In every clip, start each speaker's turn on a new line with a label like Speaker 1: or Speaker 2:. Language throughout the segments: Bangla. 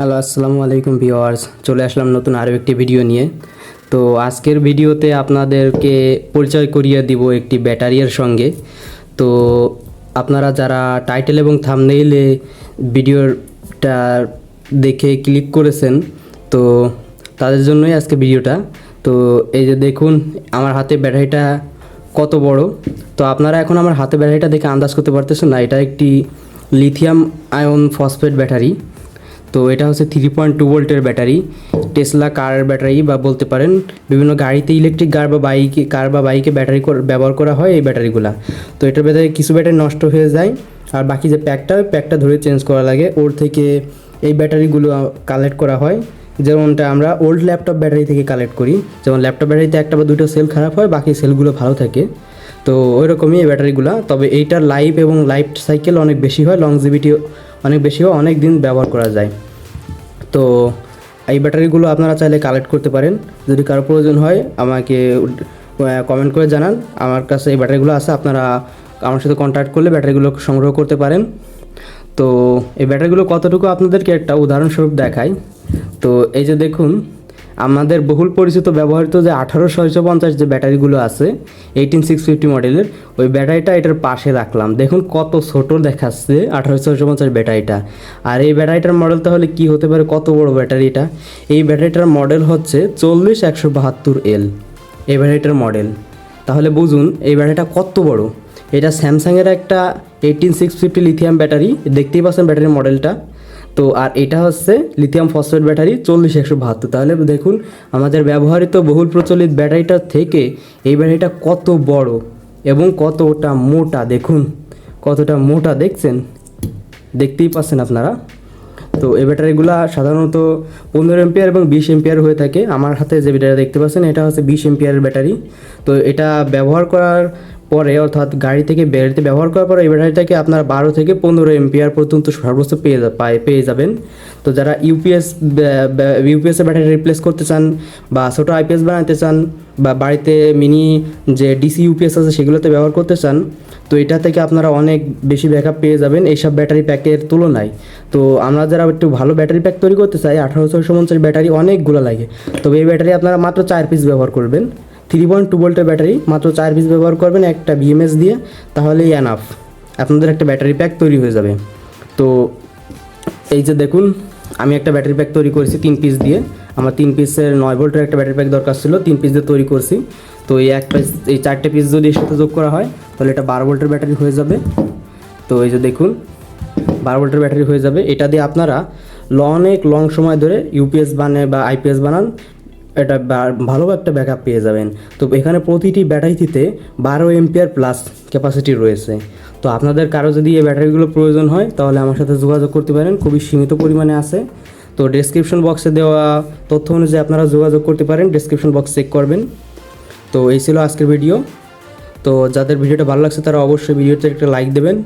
Speaker 1: হ্যালো, আসসালামু আলাইকুম ভিওয়ার্স চলে আসলাম নতুন আরও একটি ভিডিও নিয়ে। তো আজকের ভিডিওতে আপনাদেরকে পরিচয় করিয়ে দিব একটি ব্যাটারির সঙ্গে। তো আপনারা যারা টাইটেল এবং থামনেইলে ভিডিওটা দেখে ক্লিক করেছেন, তো তাদের জন্যই আজকে ভিডিওটা। তো এই যে দেখুন, আমার হাতে ব্যাটারিটা কত বড়। তো আপনারা এখন আমার হাতে ব্যাটারিটা দেখে আন্দাজ করতে পারতেছেন না, এটা একটি লিথিয়াম আয়ন ফসফেট ব্যাটারি। তো এটা হচ্ছে থ্রি পয়েন্ট টু ভোল্টের ব্যাটারি। টেসলা কার ব্যাটারি বা বলতে পারেন বিভিন্ন গাড়িতে ইলেকট্রিক কার বা বাইকে কার বা বাইকে ব্যাটারি ব্যবহার করা হয় এই ব্যাটারিগুলা। তো এটার ভেতরে কিছু ব্যাটারি নষ্ট হয়ে যায়। আর বাকি যে প্যাকটা ওই প্যাকটা ধরে চেঞ্জ করা লাগে। ওর থেকে এই ব্যাটারিগুলো কালেক্ট করা হয়। যেমনটা আমরা ওল্ড ল্যাপটপ ব্যাটারি থেকে কালেক্ট করি। যেমন ল্যাপটপ ব্যাটারিতে একটা বা দুটো সেল খারাপ হয়, বাকি সেলগুলো ভালো থাকে। তো ওই রকমই এই ব্যাটারিগুলো। তবে এইটার লাইফ এবং লাইফ সাইকেল অনেক বেশি হয় লংজিভিটি অনেক বেশি হয় অনেক দিন ব্যবহার করা যায়। তো এই ব্যাটারিগুলো আপনারা চাইলে কালেক্ট করতে পারেন। যদি কারও প্রয়োজন হয়, আমাকে কমেন্ট করে জানান। আমার কাছে এই ব্যাটারিগুলো আছে, আপনারা আমার সাথে কন্ট্যাক্ট করলে ব্যাটারিগুলো সংগ্রহ করতে পারেন। তো এই ব্যাটারিগুলো কতটুকু আপনাদেরকে একটা উদাহরণস্বরূপ দেখাই। তো এই যে দেখুন আমাদের বহুল পরিচিত ব্যবহৃত যে আঠারো ছয়শো পঞ্চাশ যে ব্যাটারিগুলো আছে এইটিন সিক্স ফিফটি মডেলের, ওই ব্যাটারিটা এটার পাশে রাখলাম। দেখুন কত ছোট দেখাচ্ছে আঠারো ছয়শো পঞ্চাশ ব্যাটারিটা। আর এই ব্যাটারিটার মডেল তাহলে কি হতে পারে? কত বড় ব্যাটারিটা? এই ব্যাটারিটার মডেল হচ্ছে চল্লিশ একশো বাহাত্তর এল। এই ব্যাটারিটার মডেল। তাহলে বুঝুন, এই ব্যাটারিটা কত বড়? এটা স্যামসাংয়ের একটা eighteen six fifty lithium battery. দেখতেই পাচ্ছেন ব্যাটারির মডেলটা। তো আর এটা হচ্ছে লিথিয়াম ফসফেট ব্যাটারি চল্লিশ একশো বাহাত্তর। তাহলে দেখুন, আমাদের ব্যবহৃত বহুল প্রচলিত ব্যাটারিটার থেকে এই ব্যাটারিটা কত বড় এবং কতটা মোটা, দেখুন, কতটা মোটা দেখছেন? দেখতেই পাচ্ছেন আপনারা? তো এই ব্যাটারিগুলো সাধারণত পনেরো এম্পিয়ার এবং বিশ এম্পিয়ার হয়ে থাকে। আমার হাতে যে ব্যাটারি দেখতে পাচ্ছেন, এটা হচ্ছে বিশ এম্পিয়ারের ব্যাটারি। তো এটা ব্যবহার করার পরে অর্থাৎ গাড়ি থেকে ব্যাটারিতে ব্যবহার করার পরে এই ব্যাটারিটাকে আপনার বারো থেকে পনেরো এম্পিয়ার পর্যন্ত সর্বোচ্চ পেয়ে পায়, পেয়ে যাবেন। তো যারা ইউপিএস ইউপিএসের ব্যাটারি রিপ্লেস করতে চান বা ছোটো আইপিএস বানাতে চান বা বাড়িতে মিনি যে ডিসি ইউপিএস আছে সেগুলোতে ব্যবহার করতে চান, তো এটা থেকে আপনারা অনেক বেশি ব্যাকআপ পেয়ে যাবেন এইসব ব্যাটারি প্যাকের তুলনায়। তো আমরা যারা একটু ভালো ব্যাটারি প্যাক তৈরি করতে চাই, আঠারোশো পঞ্চাশ ব্যাটারি অনেকগুলো লাগে। তবে এই ব্যাটারি আপনারা মাত্র চার পিস ব্যবহার করবেন। থ্রি পয়েন্ট টু ভোল্টের ব্যাটারি, মাত্র চার পিস ব্যবহার করবেন, একটা বিএমএস দিয়ে তাহলেই এনাফ আপনাদের একটা ব্যাটারি প্যাক তৈরি হয়ে যাবে। তো এই যে দেখুন, আমি একটা ব্যাটারি প্যাক তৈরি করেছি তিন পিস দিয়ে। আমার তিন পিসের নয় ভোল্টের একটা ব্যাটারি প্যাক দরকার ছিল, তিন পিস দিয়ে তৈরি করছি। তো এই এক পিস, এই চারটে পিস যদি এর সাথে যোগ করা হয়, তাহলে এটা বারো ভোল্টের ব্যাটারি হয়ে যাবে। তো এই যে দেখুন, বারো ভোল্টের ব্যাটারি হয়ে যাবে। এটা দিয়ে আপনারা অনেক লং সময় ধরে ইউপিএস বানে বা আইপিএস বানান। বা- ভালো একটা ব্যাকআপ পেয়ে যাবেন। তো এখানে প্রতিটি ব্যাটারিতে বারো এমপিয়ার প্লাস ক্যাপাসিটি রয়েছে। তো আপনাদের কারও যদি এই ব্যাটারিগুলো প্রয়োজন হয়, তাহলে আমার সাথে যোগাযোগ করতে পারেন। খুবই সীমিত পরিমাণে আছে। তো ডেসক্রিপশন বক্সে দেওয়া তথ্য অনুযায়ী আপনারা যোগাযোগ করতে পারেন। ডেসক্রিপশন বক্স চেক করবেন। তো এই ছিল আজকের ভিডিও তো যাদের ভিডিওটা ভালো লাগছে তারা অবশ্যই ভিডিওতে একটা লাইক দেবেন।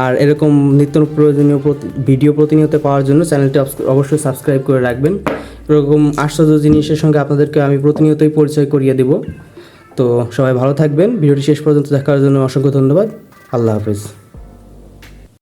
Speaker 1: আর এরকম নিত্য প্রয়োজনীয় ভিডিও প্রতিনিয়ত পাওয়ার জন্য চ্যানেলটি অবশ্যই সাবস্ক্রাইব করে রাখবেন। এরকম আশ্চর্য জিনিসের সঙ্গে আপনাদেরকে আমি প্রতিনিয়তই পরিচয় করিয়ে দেব। তো সবাই ভালো থাকবেন। ভিডিওটি শেষ পর্যন্ত দেখার জন্য অসংখ্য ধন্যবাদ। আল্লাহ হাফিজ।